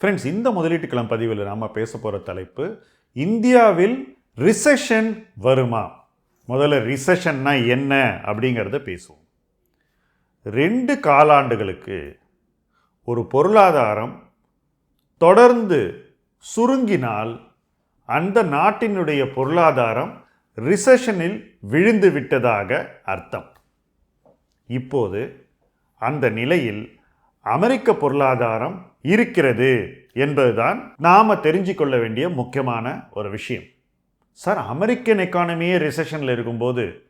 Friends இந்த முதலீட்டுக்களம் பதிவில் நாம் பேச போகிற தலைப்பு இந்தியாவில் ரிசெஷன் வருமா? முதல்ல ரிசெஷன்னா என்ன அப்படிங்கிறத பேசுவோம். ரெண்டு காலாண்டுகளுக்கு ஒரு பொருளாதாரம் தொடர்ந்து சுருங்கினால் அந்த நாட்டினுடைய பொருளாதாரம் ரிசெஷனில் விழுந்து விட்டதாக அர்த்தம். இப்போது அந்த நிலையில் அமெரிக்க பொருளாதாரம் இருக்கிறது என்பதுதான் நாம் தெரிஞ்சு கொள்ள வேண்டிய முக்கியமான ஒரு விஷயம். சார் அமெரிக்கன் எக்கானமியே ரிசெஷனில் இருக்கும்போது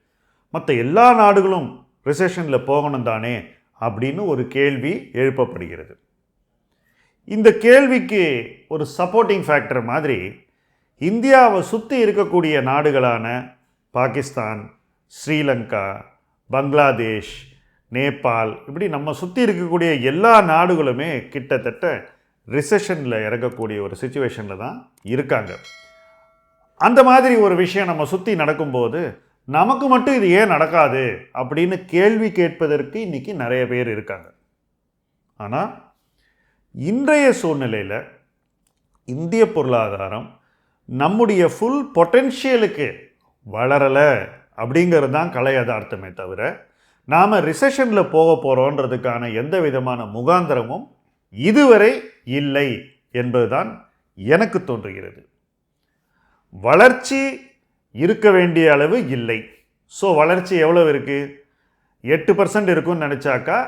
மற்ற எல்லா நாடுகளும் ரிசெஷனில் போகணும் தானே அப்படின்னு ஒரு கேள்வி எழுப்பப்படுகிறது. இந்த கேள்விக்கு ஒரு சப்போர்ட்டிங் ஃபேக்டர் மாதிரி இந்தியாவை சுற்றி இருக்கக்கூடிய நாடுகளான பாகிஸ்தான் ஸ்ரீலங்கா பங்களாதேஷ் நேபாள் இப்படி நம்ம சுற்றி இருக்கக்கூடிய எல்லா நாடுகளுமே கிட்டத்தட்ட ரிசெஷனில் இறங்கக்கூடிய ஒரு சுச்சுவேஷனில் தான் இருக்காங்க. அந்த மாதிரி ஒரு விஷயம் நம்ம சுற்றி நடக்கும்போது நமக்கு மட்டும் இது ஏன் நடக்காது அப்படின்னு கேள்வி கேட்பதற்கு இன்றைக்கி நிறைய பேர் இருக்காங்க. ஆனால் இன்றைய சூழ்நிலையில் இந்திய பொருளாதாரம் நம்முடைய ஃபுல் பொட்டென்ஷியலுக்கு வளரலை அப்படிங்கிறது தான் கலை யதார்த்தமே தவிர நாம் ரிசெஷனில் போக போகிறோன்றதுக்கான எந்த விதமான முகாந்திரமும் இதுவரை இல்லை என்பதுதான் எனக்கு தோன்றுகிறது. வளர்ச்சி இருக்க வேண்டிய அளவு இல்லை. ஸோ வளர்ச்சி எவ்வளவு இருக்குது எட்டு பர்சன்ட் இருக்கும்னு நினச்சாக்கா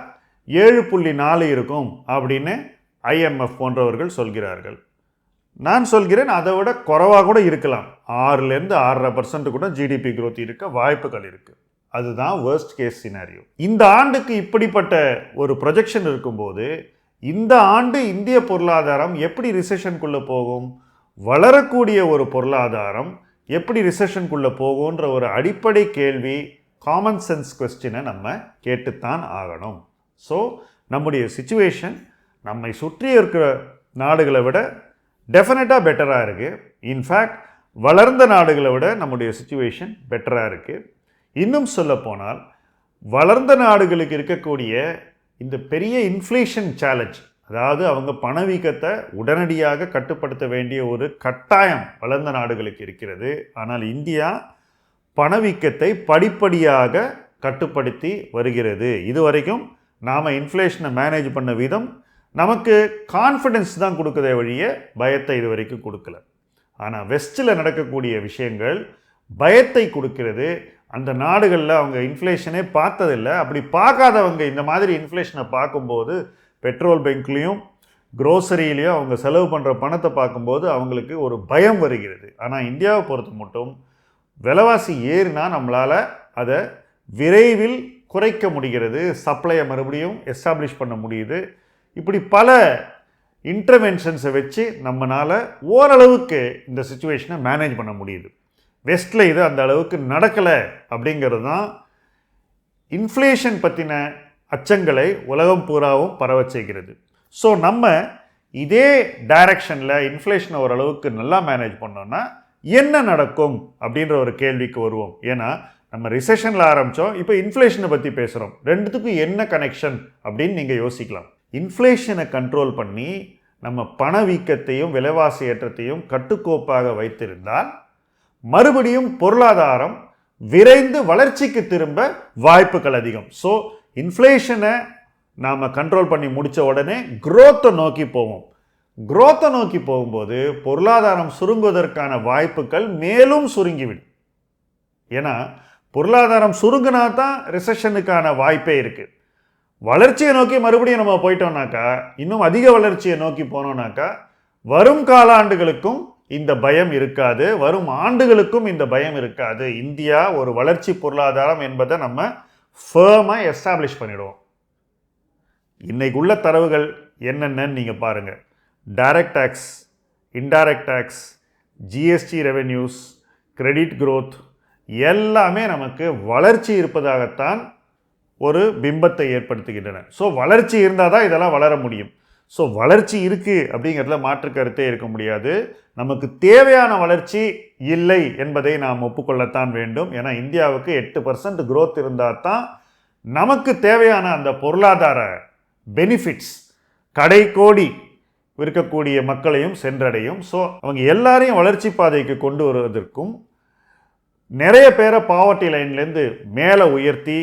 ஏழு புள்ளி நாலு இருக்கும் அப்படின்னு ஐஎம்எஃப் போன்றவர்கள் சொல்கிறார்கள். நான் சொல்கிறேன் அதை விட குறைவாக கூட இருக்கலாம். ஆறுலேருந்து ஆறரை பர்சன்ட் கூட ஜிடிபி க்ரோத் இருக்க வாய்ப்புகள் இருக்குது அதுதான் வேர்ஸ்ட் கேஸ் சினாரியோ இந்த ஆண்டுக்கு இப்படிப்பட்ட ஒரு ப்ரொஜெக்ஷன் இருக்கும்போது இந்த ஆண்டு இந்திய பொருளாதாரம் எப்படி ரிசெஷனுக்குள்ளே போகும் வளரக்கூடிய ஒரு பொருளாதாரம் எப்படி ரிசெஷனுக்குள்ளே போகுன்ற ஒரு அடிப்படை கேள்வி காமன் சென்ஸ் கொஸ்டினை நம்ம கேட்டுத்தான் ஆகணும். ஸோ நம்முடைய சுச்சுவேஷன் நம்மை சுற்றி இருக்கிற நாடுகளை விட டெஃபினட்டாக பெட்டராக இருக்குது இன்ஃபேக்ட் வளர்ந்த நாடுகளை விட நம்முடைய சுச்சுவேஷன் பெட்டராக இருக்குது இன்னும் சொல்லப்போனால் வளர்ந்த நாடுகளுக்கு இருக்கக்கூடிய இந்த பெரிய இன்ஃப்ளேஷன் சேலஞ்ச் அதாவது அவங்க பணவீக்கத்தை உடனடியாக கட்டுப்படுத்த வேண்டிய ஒரு கட்டாயம் வளர்ந்த நாடுகளுக்கு இருக்கிறது. ஆனால் இந்தியா பணவீக்கத்தை படிப்படியாக கட்டுப்படுத்தி வருகிறது. இதுவரைக்கும் நாம் இன்ஃப்ளேஷனை மேனேஜ் பண்ண விதம் நமக்கு கான்ஃபிடென்ஸ் தான் கொடுக்குதே வழிய பயத்தை இது வரைக்கும் கொடுக்கல ஆனால் வெஸ்ட்டில் நடக்கக்கூடிய விஷயங்கள் பயத்தை கொடுக்கிறது. அந்த நாடுகளில் அவங்க இன்ஃப்ளேஷனே பார்த்ததில்லை. அப்படி பார்க்காதவங்க இந்த மாதிரி இன்ஃப்ளேஷனை பார்க்கும்போது பெட்ரோல் பெங்க்லேயும் க்ரோசரியிலையும் அவங்க செலவு பண்ணுற பணத்தை பார்க்கும்போது அவங்களுக்கு ஒரு பயம் வருகிறது. ஆனால் இந்தியாவை பொறுத்த மட்டும் விலைவாசி ஏறினா நம்மளால் அதை விரைவில் குறைக்க முடிகிறது. சப்ளையை மறுபடியும் எஸ்டாப்ளிஷ் பண்ண முடியுது. இப்படி பல இன்டர்வென்ஷன்ஸை வச்சு நம்மளால் ஓரளவுக்கு இந்த சுச்சுவேஷனை மேனேஜ் பண்ண முடியுது. வெஸ்ட்டில் இது அந்த அளவுக்கு நடக்கலை அப்படிங்கிறது தான் இன்ஃப்ளேஷன் பற்றின அச்சங்களை உலகம் பூராவும் பரவ செய்கிறது ஸோ நம்ம இதே டைரக்ஷனில் இன்ஃப்ளேஷனை ஓரளவுக்கு நல்லா மேனேஜ் பண்ணோன்னா என்ன நடக்கும் அப்படின்ற ஒரு கேள்விக்கு வருவோம். ஏன்னா நம்ம ரிசெஷனில் ஆரம்பித்தோம் இப்போ இன்ஃப்ளேஷனை பற்றி பேசுகிறோம் ரெண்டுத்துக்கும் என்ன கனெக்ஷன் அப்படின்னு நீங்கள் யோசிக்கலாம். இன்ஃப்ளேஷனை கண்ட்ரோல் பண்ணி நம்ம பணவீக்கத்தையும் விலைவாசி ஏற்றத்தையும் கட்டுக்கோப்பாக வைத்திருந்தால் மறுபடியும் பொருளாதாரம் விரைந்து வளர்ச்சிக்கு திரும்ப வாய்ப்புகள் அதிகம். ஸோ இன்ஃப்ளேஷனை நாம் கண்ட்ரோல் பண்ணி முடித்த உடனே குரோத்தை நோக்கி போவோம். குரோத்தை நோக்கி போகும்போது பொருளாதாரம் சுருங்குவதற்கான வாய்ப்புகள் மேலும் சுருங்கிவிடும். ஏன்னா பொருளாதாரம் சுருங்கினா தான் ரிசெஷனுக்கான வாய்ப்பே இருக்குது வளர்ச்சியை நோக்கி மறுபடியும் நம்ம போயிட்டோம்னாக்கா இன்னும் அதிக வளர்ச்சியை நோக்கி போனோம்னாக்கா வரும் காலாண்டுகளுக்கும் இந்த பயம் இருக்காது. வரும் ஆண்டுகளுக்கும் இந்த பயம் இருக்காது. இந்தியா ஒரு வளர்ச்சி பொருளாதாரம் என்பதை நம்ம ஃபேமாக எஸ்டாப்ளிஷ் பண்ணிடுவோம். இன்னைக்கு உள்ள தரவுகள் என்னென்னு நீங்கள் பாருங்கள் direct tax indirect tax GST revenues credit growth எல்லாமே நமக்கு வளர்ச்சி இருப்பதாகத்தான் ஒரு பிம்பத்தை ஏற்படுத்துகின்றன. ஸோ வளர்ச்சி இருந்தால் தான் இதெல்லாம் வளர முடியும். ஸோ வளர்ச்சி இருக்குது அப்படிங்கிறதுல மாற்று கருத்தே இருக்க முடியாது. நமக்கு தேவையான வளர்ச்சி இல்லை என்பதை நாம் ஒப்புக்கொள்ளத்தான் வேண்டும். ஏன்னா இந்தியாவுக்கு எட்டு பர்சன்ட் க்ரோத் இருந்தால் தான் நமக்கு தேவையான அந்த பொருளாதார பெனிஃபிட்ஸ் கடை கோடி இருக்கக்கூடிய மக்களையும் சென்றடையும். ஸோ அவங்க எல்லாரையும் வளர்ச்சி பாதைக்கு கொண்டு வருவதற்கும் நிறைய பேரை பாவர்ட்டி லைன்லேருந்து மேலே உயர்த்தி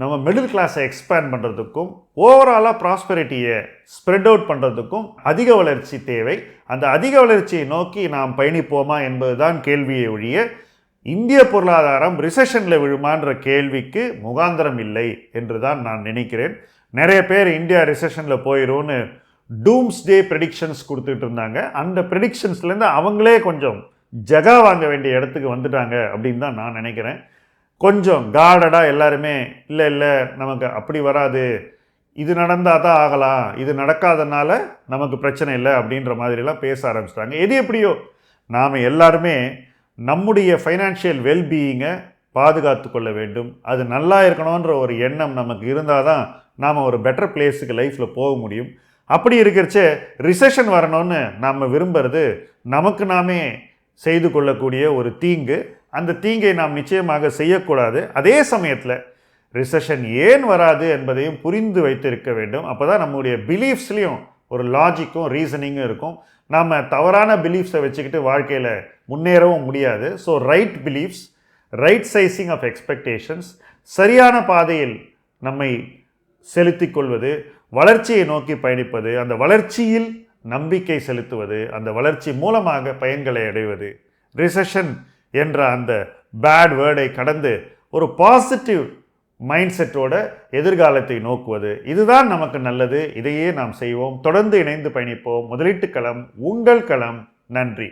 நம்ம மிடில் கிளாஸை எக்ஸ்பேண்ட் பண்ணுறதுக்கும் ஓவராலாக ப்ராஸ்பெரிட்டியை ஸ்ப்ரெட் அவுட் பண்ணுறதுக்கும் அதிக வளர்ச்சி தேவை. அந்த அதிக வளர்ச்சியை நோக்கி நாம் பயணிப்போமா என்பதுதான் கேள்வியை ஒழிய இந்திய பொருளாதாரம் ரிசெஷனில் விழுமான்ற கேள்விக்கு முகாந்திரம் இல்லை என்று தான் நான் நினைக்கிறேன். நிறைய பேர் இந்தியா ரிசெஷனில் போயிடும்னு டூம்ஸ் டே ப்ரெடிக்ஷன்ஸ் கொடுத்துட்டு இருந்தாங்க. அந்த ப்ரெடிக்ஷன்ஸ்லேருந்து அவங்களே கொஞ்சம் ஜகா வாங்க வேண்டிய இடத்துக்கு வந்துட்டாங்க அப்படின்னு தான் நான் நினைக்கிறேன். கொஞ்சம் கார்டடாக எல்லாருமே இல்லை இல்லை நமக்கு அப்படி வராது. இது நடந்தால் தான் ஆகலாம். இது நடக்காதனால நமக்கு பிரச்சனை இல்லை அப்படின்ற மாதிரிலாம் பேச ஆரம்பிச்சிட்டாங்க. எது எப்படியோ நாம் எல்லாருமே நம்முடைய ஃபைனான்ஷியல் வெல்பீயிங்கை பாதுகாத்து கொள்ள வேண்டும். அது நல்லா இருக்கணுன்ற ஒரு எண்ணம் நமக்கு இருந்தால் தான் நாம் ஒரு பெட்டர் பிளேஸுக்கு லைஃப்பில் போக முடியும். அப்படி இருக்கிறச்ச ரிசெஷன் வரணும்னு நாம் விரும்புறது நமக்கு நாமே செய்து கொள்ளக்கூடிய ஒரு தீங்கு அந்த தீங்கை நாம் நிச்சயமாக செய்யக்கூடாது. அதே சமயத்தில் ரிசஷன் ஏன் வராது என்பதையும் புரிந்து வைத்திருக்க வேண்டும். அப்போ தான் நம்முடைய பிலீஃப்ஸ்லேயும் ஒரு லாஜிக்கும் ரீசனிங்கும் இருக்கும். நாம் தவறான பிலீஃப்ஸை வச்சுக்கிட்டு வாழ்க்கையில் முன்னேறவும் முடியாது. So right beliefs right sizing of expectations சரியான பாதையில் நம்மை செலுத்திக் கொள்வது வளர்ச்சியை நோக்கி பயணிப்பது அந்த வளர்ச்சியில் நம்பிக்கை செலுத்துவது அந்த வளர்ச்சி மூலமாக பயன்களை அடைவது. ரிசஷன் என்ற அந்த பேட் வேர்டை கடந்து ஒரு பாசிட்டிவ் மைண்ட் செட்டோட எதிர்காலத்தை நோக்குவது. இதுதான் நமக்கு நல்லது. இதையே நாம் செய்வோம். தொடர்ந்து இணைந்து பயணிப்போம். முதலீட்டு களம் உங்கள் களம். நன்றி.